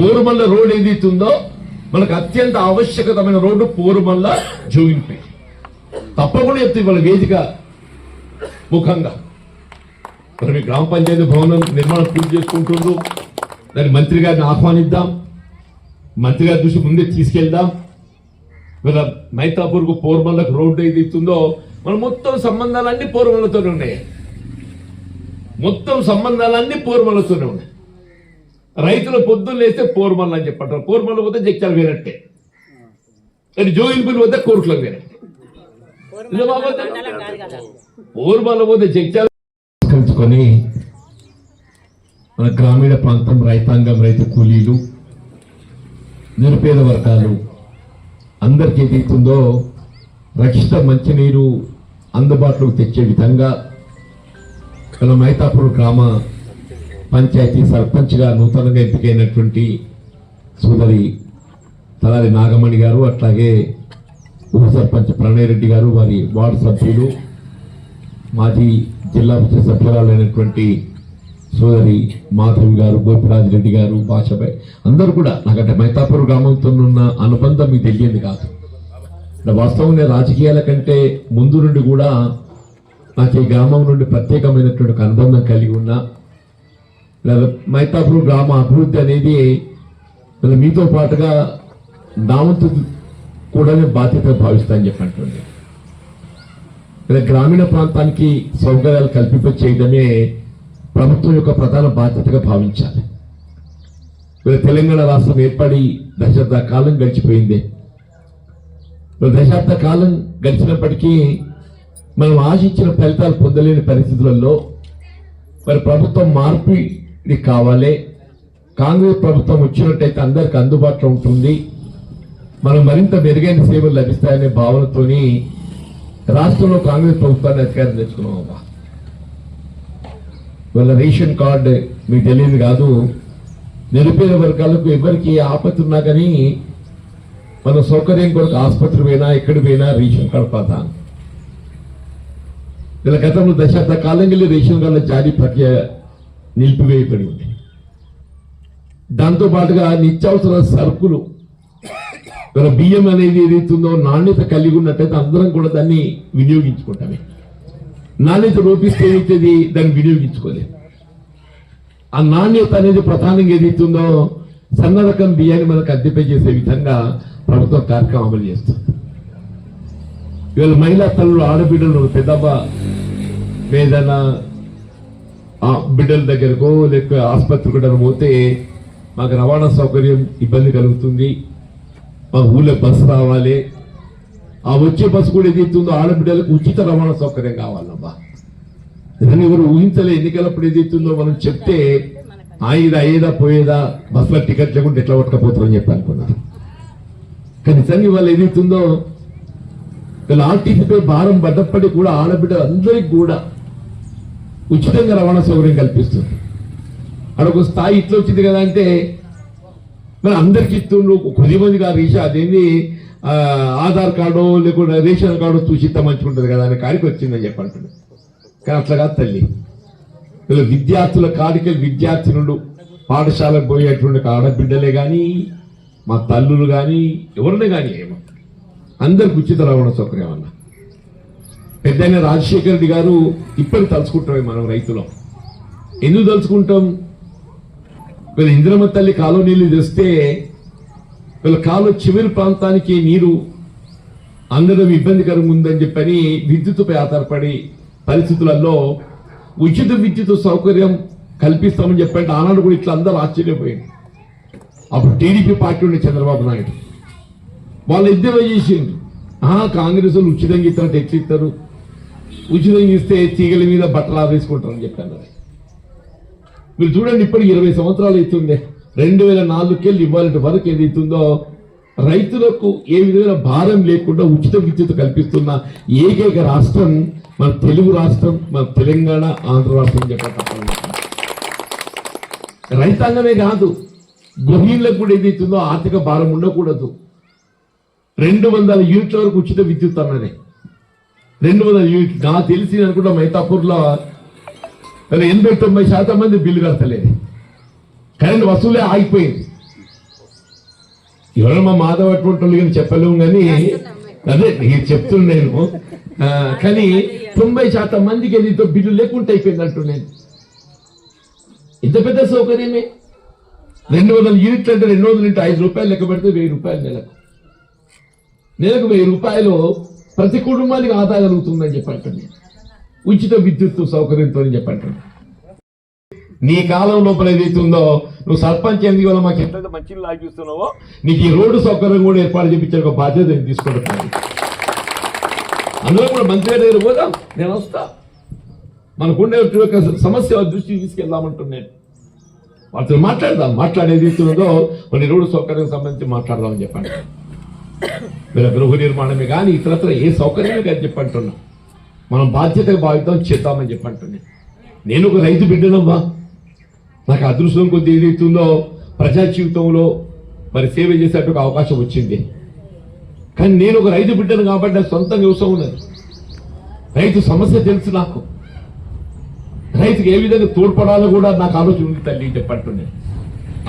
పోరుమల్ల road ఏదైతుందో మనకు అత్యంత ఆవశ్యకతమైన రోడ్డు పోరుమల్ల జోగిన్పేట తప్పకుండా చెప్తే ఇవాళ వేదిక ముఖంగా. మరి మీ గ్రామ పంచాయతీ భవనం నిర్మాణం పూర్తి చేసుకుంటుండ్రు. దాన్ని మంత్రి గారిని ఆహ్వానిద్దాం. మంత్రి గారి దృష్టి ముందే తీసుకెళ్దాం. వీళ్ళ మైతాపూర్కు పోర్మల్లకు రోడ్డు ఏది ఇస్తుందో మన మొత్తం సంబంధాలన్నీ పోర్మలతోనే ఉన్నాయి. మొత్తం సంబంధాలన్నీ పోర్మలతోనే ఉన్నాయి. రైతులు పొద్దున్న లేస్తే పోర్మల్ అని చెప్పంటారు. పోర్మల్ పోతే జగ్చాలు వేరట్టే కానీ జోయిన్పుల్ పోతే కోరుకులకు వేరట్టే పోర్మల్ పోతే జగ్చాలు కలుసుకొని మన గ్రామీణ ప్రాంతం రైతాంగం రైతు కూలీలు నిరుపేద వర్గాలు అందరికీ ఏదైతుందో రక్షిత మంచినీరు అందుబాటులోకి తెచ్చే విధంగా మన మైతాపూర్ గ్రామ పంచాయతీ సర్పంచ్గా నూతనంగా ఎంపికైనటువంటి సోదరి తలారి నాగమణి గారు అట్లాగే ఉప సర్పంచ్ ప్రణయ్ రెడ్డి గారు వారి వార్డు సభ్యులు మాజీ జిల్లా పరిషత్ సభ్యురాలైనటువంటి సోదరి మాధవి గారు గోపిరాజ్ రెడ్డి గారు భాషపై అందరూ కూడా నాకంటే మైతాపూర్ గ్రామంతో ఉన్న అనుబంధం మీకు తెలియదు కాదు. వాస్తవంగా రాజకీయాల కంటే ముందు నుండి కూడా నాకు ఈ గ్రామం నుండి ప్రత్యేకమైనటువంటి అనుబంధం కలిగి ఉన్నా లేదా మైతాపూర్ గ్రామ అభివృద్ధి అనేది మీతో పాటుగా నా వంతు కూడా బాధ్యత భావిస్తానని చెప్పి అంటుంది ఇలా గ్రామీణ ప్రాంతానికి సౌకర్యాలు కల్పింప చేయడమే ప్రభుత్వం యొక్క ప్రధాన బాధ్యతగా భావించాలి. ఇలా తెలంగాణ రాష్ట్రం ఏర్పడి దశాబ్ద కాలం గడిచిపోయింది. దశాబ్ద కాలం గడిచినప్పటికీ మనం ఆశించిన ఫలితాలు పొందలేని పరిస్థితులలో మరి ప్రభుత్వం ఇది కావాలి. కాంగ్రెస్ ప్రభుత్వం వచ్చినట్టయితే అందరికి అందుబాటులో ఉంటుంది. మనం మరింత మెరుగైన సేవలు లభిస్తాయనే భావనతోని రాష్ట్రంలో కాంగ్రెస్ ప్రభుత్వాన్ని అధికారం తెచ్చుకున్నాం వాళ్ళ రేషన్ కార్డు మీకు తెలియదు కాదు. నిరుపేద వర్గాలకు ఎవరికి ఆపత్తి ఉన్నా కానీ మన సౌకర్యం కొరకు ఆసుపత్రి పోయినా ఎక్కడ పోయినా రేషన్ కార్డు ప్రధానం. వీళ్ళ గతంలో దశాబ్ద కాలం రేషన్ కార్డుల జారీ ప్రక్రియ నిలిపివేయబడి ఉంది దాంతో పాటుగా నిత్యావసర సరుకులు వీళ్ళ బియ్యం అనేది ఏదైతుందో నాణ్యత కలిగి ఉన్నట్టయితే అందరం కూడా దాన్ని వినియోగించుకుంటామే. నాణ్యత రూపిస్తే ఏమవుతుంది దాన్ని వినియోగించుకోలేదు. ఆ నాణ్యత అనేది ప్రధానంగా ఏదైతుందో సన్నరకం బియ్యాన్ని మనకు అద్దెపై చేసే విధంగా ప్రభుత్వం కార్యక్రమం అమలు చేస్తుంది. ఇవాళ మహిళా తల్లులు ఆడబిడ్డలు పెద్దబ్బ ఏదైనా బిడ్డల దగ్గరకో లేక ఆసుపత్రి కూడా పోతే మాకు రవాణా సౌకర్యం ఇబ్బంది కలుగుతుంది. మా ఊళ్ళో బస్సు రావాలి. ఆ వచ్చే బస్సు కూడా ఏదైతుందో ఆడబిడ్డలకు ఉచిత రవాణా సౌకర్యం కావాలమ్మా దాన్ని ఎవరు ఊహించలే ఎన్నికలప్పుడు ఏదైతుందో మనం చెప్తే ఆయిదా అయ్యేదా పోయేదా బస్సులో టికెట్ లేకుండా ఎట్లా పట్టకపోతుందని చెప్పి అనుకున్నారు. కానీ నిజంగా వాళ్ళు ఏదైతుందో వీళ్ళు ఆర్టీసీపై భారం పడ్డప్పటికీ కూడా ఆడబిడ్డలు అందరికి కూడా ఉచితంగా రవాణా సౌకర్యం కల్పిస్తుంది. అక్కడ ఒక స్థాయి ఇట్లా వచ్చింది కదా అంటే మరి అందరికి ఇస్తుండ్రు కొద్ది మంది కాదు రీషా అదేంది ఆధార్ కార్డు లేకుండా రేషన్ కార్డు చూసి ఇంత మంచిగా కదా అనే కాడికి వచ్చిందని చెప్పి కానీ అట్లా కాదు తల్లి. వీళ్ళు విద్యార్థుల కాడికి విద్యార్థినులు పాఠశాలకు పోయేటువంటి ఆడబిడ్డలే కానీ మా తల్లులు కానీ ఎవరిని కానీ ఏమో. అందరికి ఉచిత రవాణా సౌకర్యం అన్నా. పెద్దయిన రాజశేఖర్ రెడ్డి గారు ఇప్పటికి తలుచుకుంటామే మనం రైతులం. ఎందుకు తలుచుకుంటాం? వీళ్ళ ఇంద్రమ్మ తల్లి కాలువ నీళ్ళు తెస్తే వీళ్ళ కాలువ చివరి ప్రాంతానికి నీరు అందడం ఇబ్బందికరంగా ఉందని చెప్పని విద్యుత్తుపై ఆధారపడి పరిస్థితులలో ఉచిత విద్యుత్ సౌకర్యం కల్పిస్తామని చెప్పంటే ఆనాడు కూడా ఇట్లా అందరూ ఆశ్చర్యపోయింది అప్పుడు టీడీపీ పార్టీ ఉండే చంద్రబాబు నాయుడు. వాళ్ళు ఇద్దరు చేసింది కాంగ్రెస్ వాళ్ళు ఉచితంగా ఇస్తారంటే ఎట్లా ఇస్తారు ఉచితంగా ఇస్తే తీగల మీద బట్టలు ఆవేసుకుంటారని చెప్పాను మీరు చూడండి ఇప్పటికి ఇరవై సంవత్సరాలు అవుతుంది. రెండు వేల నాలుగుకెళ్ళి ఇవ్వాలంటే వరకు ఏది అవుతుందో? రైతులకు ఏ విధమైన భారం లేకుండా ఉచిత విద్యుత్ కల్పిస్తున్న ఏకైక రాష్ట్రం మన తెలుగు రాష్ట్రం మన తెలంగాణ ఆంధ్ర రాష్ట్రం చెప్పాలి రైతాంగమే కాదు గృహిణులకు కూడా ఏదైతుందో ఆర్థిక భారం ఉండకూడదు. రెండు వందల యూనిట్ల వరకు ఉచిత విద్యుత్ అన్నదే. రెండు వందల యూనిట్ నాకు తెలిసి అనుకుంటా మైతాపూర్లో మరి ఎనభై తొంభై శాతం మంది బిల్లు కడతలేదు. కరెంట్ వసూలే ఆగిపోయింది. ఎవరైనా మా మాధవ్ అటువంటి వాళ్ళు చెప్పలేము కానీ అదే నేను చెప్తున్నా ఆ, కానీ తొంభై శాతం మందికి ఏదైతే బిల్లు లేకుండా అయిపోయిందంటూ నేను ఇంత పెద్ద సౌకర్యమే. రెండు వందల యూనిట్లు అంటే రెండు వందల ఇంటూ ఐదు రూపాయలు లెక్క పెడితే వెయ్యి రూపాయలు నెలకు. నెలకు వెయ్యి రూపాయలు ప్రతి కుటుంబానికి ఆదా కలుగుతుందని చెప్పండి. ఉచిత విద్యుత్ సౌకర్యంతో చెప్పండి. నీ కాలం లోపల ఏదైతే ఉందో నువ్వు సర్పంచ్ ఎందుకు వల్ల మాకు ఎంత మంచి లాగి చూస్తున్నావో నీకు ఈ రోడ్డు సౌకర్యం కూడా ఏర్పాటు చేయించే ఒక బాధ్యత నేను తీసుకుంటాను అందులో కూడా మంత్రి గారి దగ్గర పోదాం నేను వస్తా. మనకుండే ఒక సమస్య దృష్టికి తీసుకెళ్దామంటున్నాను. వాళ్ళతో మాట్లాడదాం మాట్లాడేది ఇస్తున్నదో కొన్ని రోడ్డు సౌకర్యం సంబంధించి మాట్లాడదామని చెప్పండి. వీళ్ళ గృహ నిర్మాణమే కానీ ఇతరత్ర ఏ సౌకర్యమే కానీ చెప్పంటున్నాం. మనం బాధ్యతగా భావిద్దాం చేద్దామని చెప్పంటున్నాను నేను ఒక రైతు బిడ్డనమ్మా. నాకు అదృష్టం కొద్ది ఏదైతుందో ప్రజా జీవితంలో మరి సేవ చేసేట ఒక అవకాశం వచ్చింది. కానీ నేను ఒక రైతు బిడ్డను కాబట్టి నాకు సొంత వ్యవసాయం ఉన్నది. రైతు సమస్య తెలుసు నాకు. రైతుకి ఏ విధంగా తోడ్పడాలో కూడా నాకు ఆలోచన ఉంది తల్లి చెప్పంటున్నాను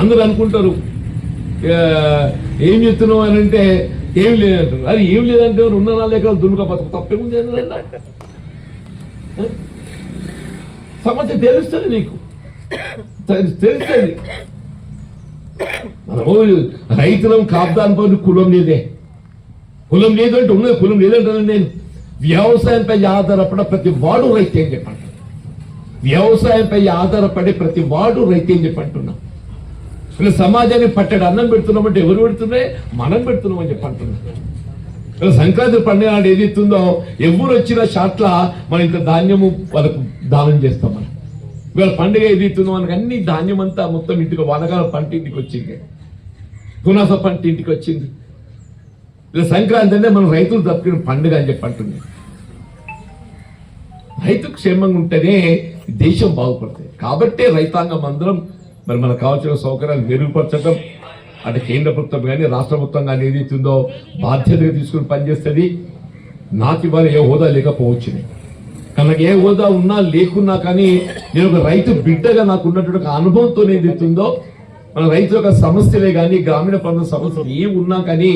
అందరూ అనుకుంటారు ఏం చెప్తున్నావు అని అంటే ఏం లేదంటారు అది ఏం లేదంటే రెండు నాలుగు ఎకరాలు దున్నుక బతుకు. తప్పేముంది సమస్య తెలుస్తుంది నీకు. తెలుస్తుంది. మనము రైతులం కాపుదాని పని కులం లేదే. కులం లేదు అంటే ఉన్నది కులం లేదంటాను నేను. వ్యవసాయంపై ఆధారపడ ప్రతి వాడు రైతే అని చెప్పండి వ్యవసాయంపై ఆధారపడే ప్రతి వాడు రైతే అని చెప్పంటున్నా. ఇలా సమాజాన్ని పట్టాడు అన్నం పెడుతున్నామంటే ఎవరు పెడుతున్నాయి మనం పెడుతున్నామని చెప్పి అంటున్నా ఇలా సంక్రాంతి పండుగ నాడు ఇస్తుందో ఎవరు వచ్చిన షాట్ల మనం ఇంత ధాన్యము వాళ్ళకు దానం చేస్తాం మనం. ఇవాళ పండుగ ఏదైతుందో మనకు అన్ని ధాన్యం అంతా మొత్తం ఇంటికి వానకాలం పంట ఇంటికి వచ్చింది. పునాస పంట ఇంటికి వచ్చింది. ఇలా సంక్రాంతి అంటే మనం రైతులు తప్పిన పండుగ అని చెప్పి అంటున్నాం రైతు క్షేమంగా ఉంటేనే దేశం బాగుపడుతుంది. కాబట్టే రైతాంగం అందరం మరి మనకు కావాల్సిన సౌకర్యాలు మెరుగుపరచడం అంటే కేంద్ర ప్రభుత్వం కానీ రాష్ట్ర ప్రభుత్వం కానీ ఏదైతుందో బాధ్యతగా తీసుకుని పనిచేస్తుంది. నాకు ఇవాళ ఏ హోదా లేకపోవచ్చు. నాకు ఏ హోదా ఉన్నా లేకున్నా కానీ నేను ఒక రైతు బిడ్డగా నాకు ఉన్నటువంటి ఒక అనుభవంతో ఏదైతుందో మన రైతు యొక్క సమస్యలే కానీ గ్రామీణ ప్రాంత సమస్యలు ఏ ఉన్నా కానీ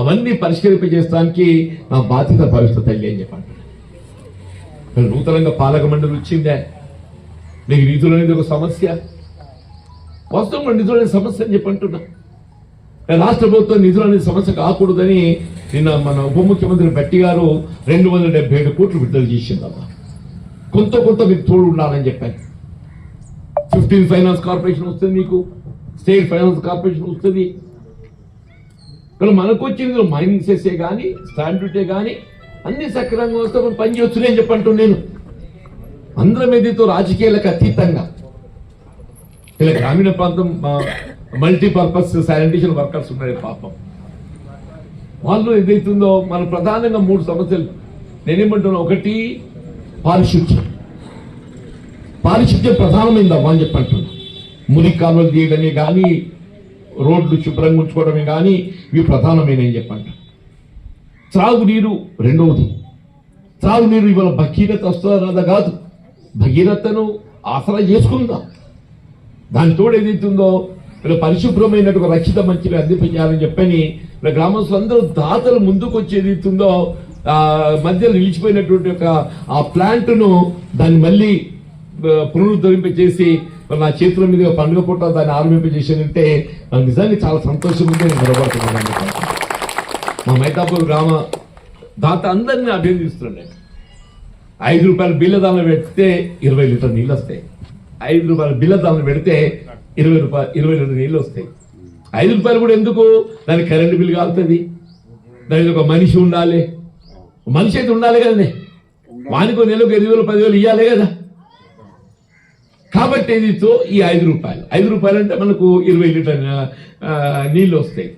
అవన్నీ పరిష్కరింపజేయడానికి నా బాధ్యత భవిష్యత్ తల్లి అని చెప్పండి. నూతనంగా పాలక మండలి వచ్చిందే. నీకు రీతులు అనేది ఒక సమస్య. వాస్తవంగా నిధులనే సమస్య అని చెప్పి అంటున్నా. రాష్ట్ర ప్రభుత్వం నిధులు సమస్య కాకూడదని నిన్న మన ఉప ముఖ్యమంత్రి బట్టి గారు రెండు వందల డెబ్బై ఏడు కోట్లు విడుదల చేసిందమ్మా. కొంత కొంత మీకు తోడు ఉండాలని చెప్పాను ఫిఫ్టీన్ ఫైనాన్స్ కార్పొరేషన్ వస్తుంది మీకు స్టేట్ ఫైనాన్స్ కార్పొరేషన్ వస్తుంది. ఇక్కడ మనకు వచ్చింది మైనింగ్ చేసే కానీ స్టాండ్ డ్యూటీ కానీ అన్ని సక్రమంగా వస్తే మనం పని చేయొచ్చు అని చెప్పంటూ నేను. అందరం ఏదైతే రాజకీయాలకు అతీతంగా. ఇలా గ్రామీణ ప్రాంతం మల్టీపర్పస్ శానిటేషన్ వర్కర్స్ ఉన్నారు పాపం. వాళ్ళు ఏదైతుందో మన ప్రధానంగా మూడు సమస్యలు. నేనేమంటున్నా ఒకటి పారిశుద్ధ్యం. పారిశుద్ధ్యం ప్రధానమైందమ్మా అని చెప్పంటున్నా. మురికి కాలువలు తీయడమే కానీ రోడ్లు శుభ్రంగా ఉంచుకోవడమే కానీ ఇవి ప్రధానమైనవి చెప్పంట త్రాగునీరు రెండవది. త్రాగునీరు ఇవాళ భగీరథ వస్తుందా కాదు. భగీరథను ఆసరా చేసుకుందాం? దాని తోడు ఏదైతుందో ఇలా పరిశుభ్రమైన ఒక రక్షిత మంచిని అందింపజేయాలని చెప్పని ఇలా గ్రామస్తులు అందరూ దాతలు ముందుకు వచ్చి ఏదైతుందో ఆ మధ్యలో నిలిచిపోయినటువంటి ఒక ఆ ప్లాంట్ను దాన్ని మళ్ళీ పునరుద్ధరింపజేసి మరి నా చేతుల మీద పండుగ పూట దాన్ని ఆరంభింపజేసానంటే నాకు నిజంగా చాలా సంతోషం ఉంది నేను నిలబడుతున్నాను మా మైతాపూర్ గ్రామ దాత అందరినీ అభినందిస్తున్నాను. ఐదు రూపాయల బిల్ల పెడితే ఇరవై లీటర్ నీళ్ళు వస్తాయి. ఐదు రూపాయల బిల్లు దానిలో పెడితే ఇరవై రూపాయలు ఇరవై రెండు నీళ్ళు వస్తాయి. ఐదు రూపాయలు కూడా ఎందుకు? దానికి కరెంటు బిల్లు కాలుతుంది. దానికి ఒక మనిషి ఉండాలి. మనిషి అయితే ఉండాలి కదండి. వానికి నెలకు ఐదు వేలు పదివేలు ఇవ్వాలి కదా. కాబట్టి ఇదితో ఈ ఐదు రూపాయలు. ఐదు రూపాయలు అంటే మనకు ఇరవై లీటర్ నీళ్ళు వస్తాయి.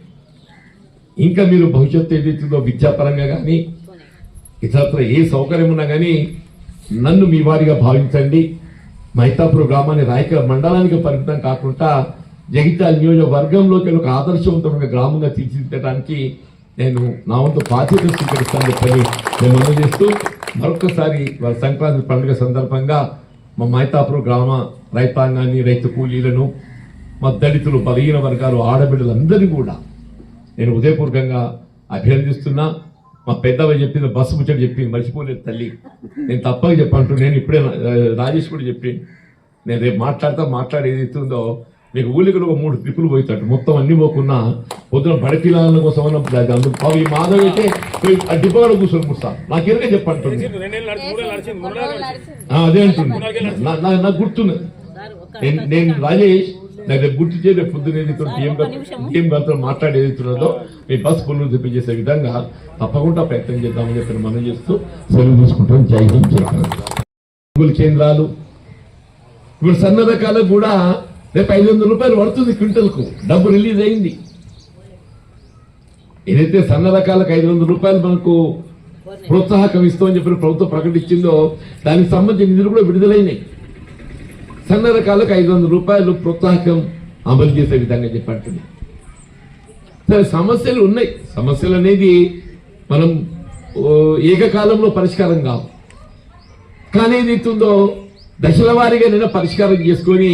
ఇంకా మీరు భవిష్యత్తు ఏదైతుందో విద్యాపరంగా కానీ ఇతరత్ర ఏ సౌకర్యం ఉన్నా కానీ నన్ను మీ వారిగా భావించండి. మైతాపురం గ్రామాన్ని రాయక మండలానికి పరిమితం కాకుండా జగిత్యాల నియోజకవర్గంలోకి ఒక ఆదర్శవంతమైన గ్రామంగా తీర్చిదిద్దడానికి నేను నా వంతు బాధ్యత స్వీకరిస్తాను చెప్పని నేను మనం చేస్తూ మరొకసారి సంక్రాంతి పండుగ సందర్భంగా మా మైతాపురం గ్రామ రైతాంగాన్ని రైతు కూలీలను మా దళితులు బలహీన వర్గాలు ఆడబిడ్డలందరినీ కూడా నేను ఉదయపూర్వకంగా అభినందిస్తున్నా. మా పెద్దవ చెప్పింది బస్సు ముచ్చట చెప్పింది మర్చిపోలేదు తల్లి. నేను తప్పగా చెప్పంటు నేను ఇప్పుడే రాజేష్ కూడా చెప్పి నేను రేపు మాట్లాడతా మాట్లాడి ఏది ఇస్తుందో మీకు ఊలికలు ఒక మూడు ట్రిప్పులు పోయితాడు మొత్తం అన్ని పోకున్నా పొద్దున బడిపిల్లల కోసం ఈ మాధవ్ అయితే డిపోలో కూర్చొని కూర్చా. నాకు ఎరుగా చెప్పంటుంది అదే అంటుంది నా- నా- నాకు గుర్తున్నది నేను నేను రాజేష్ రేపు గుర్తు చేయ రేపు పొద్దున ఏదైతే టీఎం టీఎం గారితో మాట్లాడి ఏదైతున్నదో మీ బస్ పనులు తెప్పించేసే విధంగా తప్పకుండా ప్రయత్నం చేద్దామని చెప్పి మనం చేస్తూ సెలవు తీసుకుంటాం. జై హింద్ జై కేంద్రాలు. ఇప్పుడు సన్న రకాలకు కూడా రేపు ఐదు వందల రూపాయలు పడుతుంది క్వింటల్కు. డబ్బు రిలీజ్ అయింది. ఏదైతే సన్న రకాలకు ఐదు వందల రూపాయలు మనకు ప్రోత్సాహకం ఇస్తామని చెప్పి ప్రభుత్వం ప్రకటించిందో దానికి సంబంధించిన నిధులు కూడా విడుదలైనాయి. సన్న రకాలకు ఐదు వందల రూపాయలు ప్రోత్సాహకం అమలు చేసే విధంగా చెప్పంటుంది సరే సమస్యలు ఉన్నాయి. సమస్యలు అనేది మనం ఏకకాలంలో పరిష్కారం కావు. కానీ ఏదైతుందో దశల వారీగా నేను పరిష్కారం చేసుకొని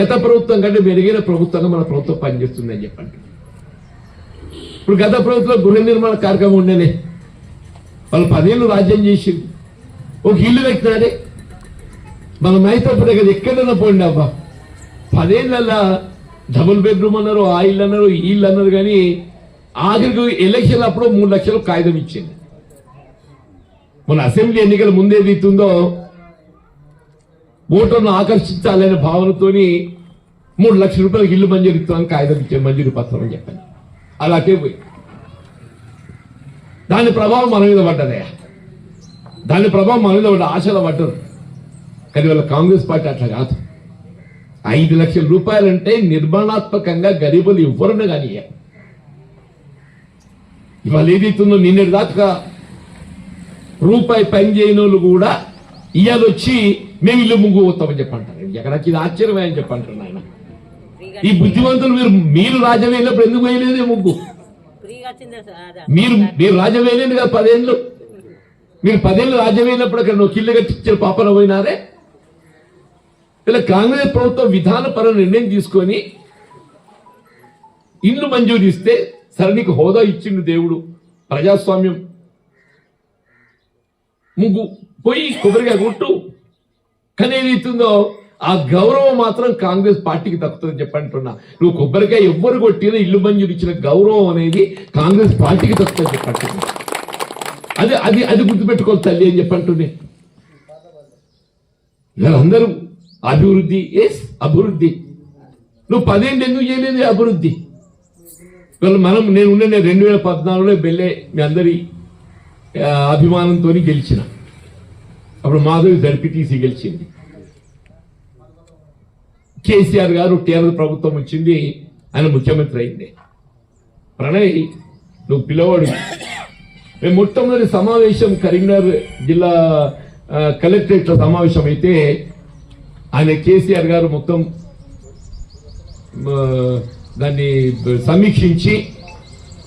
గత ప్రభుత్వం కంటే మెరుగైన ప్రభుత్వంగా మన ప్రభుత్వం పనిచేస్తుందని చెప్పండి. ఇప్పుడు గత ప్రభుత్వం గృహ నిర్మాణ కార్యక్రమం ఉండేనే. వాళ్ళు పదేళ్ళు రాజ్యం చేసి ఒక ఇల్లు కట్టినారే మన మైతప్పుడు కదా ఎక్కడైనా పోండి అబ్బా. పదేళ్ళల్లా డబుల్ బెడ్రూమ్ అన్నారు ఆ ఇల్లు అన్నారు ఈ ఇల్లు అన్నారు కానీ ఆఖరికి ఎలక్షన్ అప్పుడు మూడు లక్షలు కాగితం ఇచ్చింది. మన అసెంబ్లీ ఎన్నికల ముందేది ఇస్తుందో ఓటర్ను ఆకర్షించాలనే భావనతోని మూడు లక్షల రూపాయలకు ఇల్లు మంజూరు ఇస్తామని కాగితం ఇచ్చే మంజూరు పత్రం అని చెప్పాను. అలాగే పోయి దాని ప్రభావం మన మీద పడ్డదే దాని ప్రభావం మన మీద పడ్డ ఆశల పడ్డదు కానీ వాళ్ళ కాంగ్రెస్ పార్టీ అట్లా కాదు. ఐదు లక్షల రూపాయలంటే నిర్మాణాత్మకంగా గరీబులు ఇవ్వరని కానీ ఇవాళ ఏదైతుందో నిన్నటి దాకా రూపాయి పని చేయని వాళ్ళు కూడా ఇవాళ వచ్చి మేము ఇల్లు ముగ్గు పోతామని చెప్పంటారు. ఎక్కడికి ఇది ఆశ్చర్యమే అని చెప్పంటారు నాయన. ఈ బుద్ధివంతులు మీరు మీరు రాజ్యం ఎందుకు వేయలేదే ముగ్గు? మీరు మీరు రాజ్యం కదా పదేళ్ళు. మీరు పదేళ్ళు రాజ్యం అక్కడ నువ్వు కిల్లు పాపన పోయినారే. ఇలా కాంగ్రెస్ ప్రభుత్వం విధానపర నిర్ణయం తీసుకొని ఇల్లు మంజూరు ఇస్తే సరే నీకు హోదా ఇచ్చిండు దేవుడు ప్రజాస్వామ్యం. ముగ్గు పోయి కొబ్బరిగా కొట్టు. కానీ ఏదైతుందో ఆ గౌరవం మాత్రం కాంగ్రెస్ పార్టీకి దక్కుతుందని చెప్పంటున్నా నువ్వు కొబ్బరికాయ ఎవ్వరు కొట్టినా ఇల్లు మంజూరు ఇచ్చిన గౌరవం అనేది కాంగ్రెస్ పార్టీకి దక్కుతుందని చెప్పంటున్నా అది అది అది గుర్తుపెట్టుకోవాలి తల్లి అని చెప్పంటున్నా వీళ్ళందరూ అభివృద్ధి ఎస్ అభివృద్ధి. నువ్వు పదేంటి ఎందుకు చేయలేదు అభివృద్ధి? మనం నేను ఉండే రెండు వేల పద్నాలుగులో వెళ్ళే మీ అందరి అభిమానంతో గెలిచిన. అప్పుడు మాధవి జడ్పీటీసీ గెలిచింది. కేసీఆర్ గారు కేంద్ర ప్రభుత్వం వచ్చింది ఆయన ముఖ్యమంత్రి అయింది. ప్రణయ్ నువ్వు పిల్లవాడు. మేము మొట్టమొదటి సమావేశం కరీంనగర్ జిల్లా కలెక్టరేట్లో సమావేశం అయితే ఆయన కేసీఆర్ గారు మొత్తం దాన్ని సమీక్షించి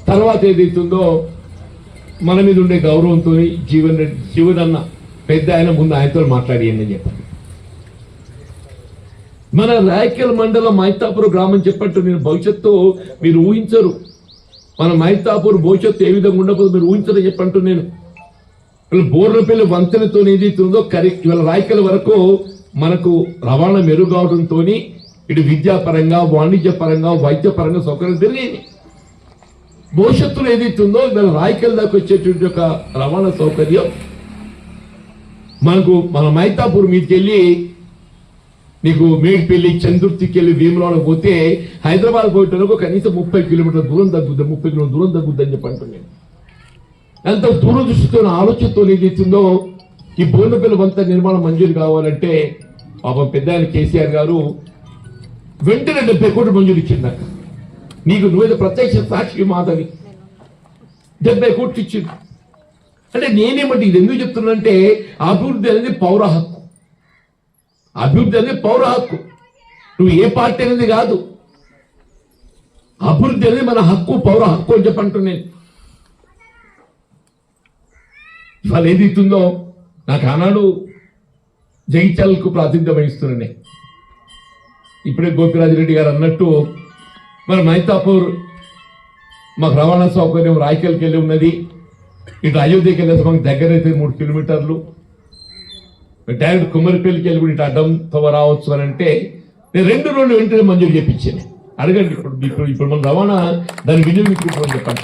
తర్వాత ఏదైతుందో మన మీద ఉండే గౌరవంతో జీవన్ రెడ్డి జీవన్ అన్న పెద్ద ఆయన ముందు ఆయనతో మాట్లాడియండి అని చెప్పండి మన రాయకల్ మండలం మైతాపూర్ గ్రామం చెప్పట్టు నేను భవిష్యత్తు మీరు ఊహించరు. మన మైతాపూర్ భవిష్యత్తు ఏ విధంగా ఉండకపోతే మీరు ఊహించరు చెప్పంటూ నేను. వీళ్ళు బోర్లపల్లి వంతెనతో ఏదైతుందో కరెక్ట్ ఇవాళ రాయకల్ వరకు మనకు రవాణా మెరుగవడంతో ఇటు విద్యాపరంగా వాణిజ్యపరంగా వైద్యపరంగా సౌకర్యం పెరిగాయి. భవిష్యత్తులో ఏదైతుందో ఇవాళ రాయకల్ దాకా వచ్చేటువంటి ఒక రవాణా సౌకర్యం. మనకు మన మైతాపూర్ మీదకి వెళ్ళి నీకు మేడిపల్లి చంద్రుతికి వెళ్ళి భీమరావు పోతే హైదరాబాద్ పోయేటప్పుడు కనీసం ముప్పై కిలోమీటర్ల దూరం తగ్గుద్ది ముప్పై కిలోమీటర్ దూరం తగ్గుద్ది అని చెప్పి అంటున్నాను ఎంత దూరదృష్టితో ఆలోచనతో ఏదైతుందో ఈ బోర్నపల్లి వంత నిర్మాణం మంజూరు కావాలంటే పాపం పెద్ద ఆయన కేసీఆర్ గారు వెంటనే డెబ్బై కోట్లు మంజూరు ఇచ్చిందక్క నీకు నువ్వేదో ప్రత్యక్ష సాక్షి మాధవి డెబ్బై కోట్లు ఇచ్చింది. అంటే నేనేమంటే ఇది ఎందుకు చెప్తున్నానంటే అభివృద్ధి అనేది పౌర హక్కు. అభివృద్ధి అనేది పౌర హక్కు. నువ్వు ఏ పార్టీ అనేది కాదు. అభివృద్ధి అనేది మన హక్కు పౌర హక్కు అని చెప్పంటున్నాను ఇవాళ ఏది ఇస్తుందో నాకు ఆనాడు జగిత్యాలకు ప్రాతినిధ్యం వహిస్తున్నాయి ఇప్పుడే గోపిరాజిరెడ్డి గారు అన్నట్టు మన మైతాపూర్ మాకు రవాణా సౌకర్యం రాయకల్కి వెళ్ళి ఉన్నది. ఇటు అయోధ్యకి వెళ్ళేసి మాకు దగ్గర అయితే మూడు కిలోమీటర్లు. డైరెక్ట్ కుమ్మరిపల్లికి వెళ్ళి కూడా ఇటు అడ్డంతో రావచ్చు అని అంటే నేను రెండు రోజులు వెంటనే మంజూరు చేయించాను అడగండి ఇప్పుడు ఇప్పుడు ఇప్పుడు మన రవాణా దాని వినియోగించుకుంటామని చెప్పండి.